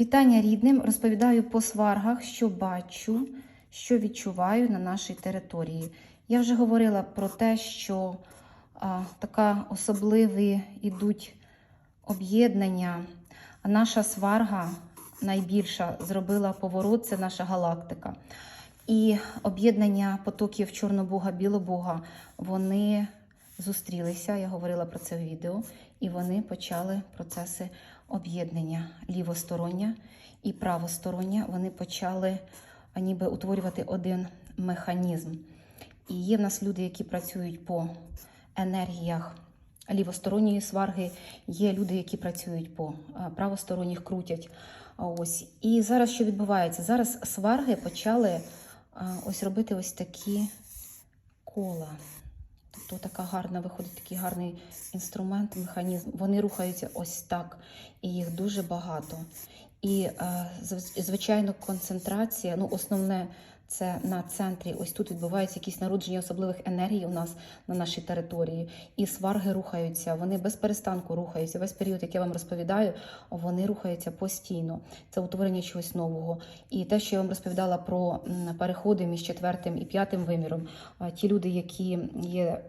Вітання рідним. Розповідаю по сваргах, що бачу, що відчуваю на нашій території. Я вже говорила про те, що а, така особливі ідуть об'єднання. Наша сварга найбільша зробила поворот, це наша галактика. І об'єднання потоків Чорнобога, Білобога, вони зустрілися. Я говорила про це в відео, і вони почали процеси об'єднання лівостороння і правостороння. Вони почали ніби утворювати один механізм. І є в нас люди, які працюють по енергіях лівосторонньої сварги, є люди, які працюють по правосторонніх, крутять. Ось. І зараз що відбувається? Зараз сварги почали ось робити ось такі кола. Тобто така гарна, виходить такий гарний інструмент, механізм. Вони рухаються ось так, і їх дуже багато. І, е, звичайно, концентрація, ну, основне це на центрі. Ось тут відбувається якісь народження особливих енергій у нас на нашій території. І сварги рухаються, вони без перестанку рухаються. Весь період, як я вам розповідаю, вони рухаються постійно. Це утворення чогось нового. І те, що я вам розповідала про переходи між четвертим і п'ятим виміром, ті люди, які є.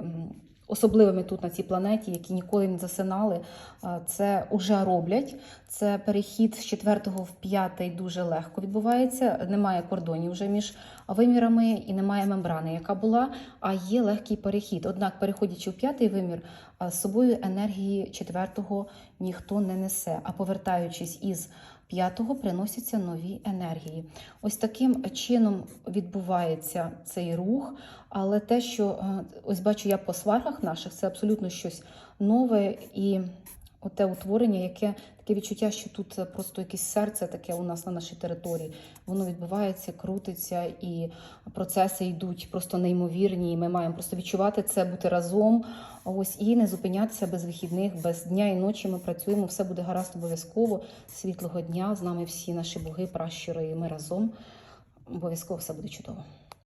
Особливими тут на цій планеті, які ніколи не засинали, це вже роблять. Це перехід з четвертого в п'ятий дуже легко відбувається. Немає кордонів вже між вимірами і немає мембрани, яка була, а є легкий перехід. Однак, переходячи в п'ятий вимір, з собою енергії четвертого ніхто не несе. А повертаючись із п'ятого, приносяться нові енергії. Ось таким чином відбувається цей рух. Але те, що е, ось бачу я по сваргах наших, це абсолютно щось нове і оте утворення, яке таке відчуття, що тут просто якесь серце таке у нас на нашій території. Воно відбувається, крутиться, і процеси йдуть просто неймовірні. І ми маємо просто відчувати це, бути разом. Ось і не зупинятися без вихідних, без дня і ночі. Ми працюємо. Все буде гаразд обов'язково. Світлого дня з нами всі наші боги, пращури, і ми разом. Обов'язково все буде чудово.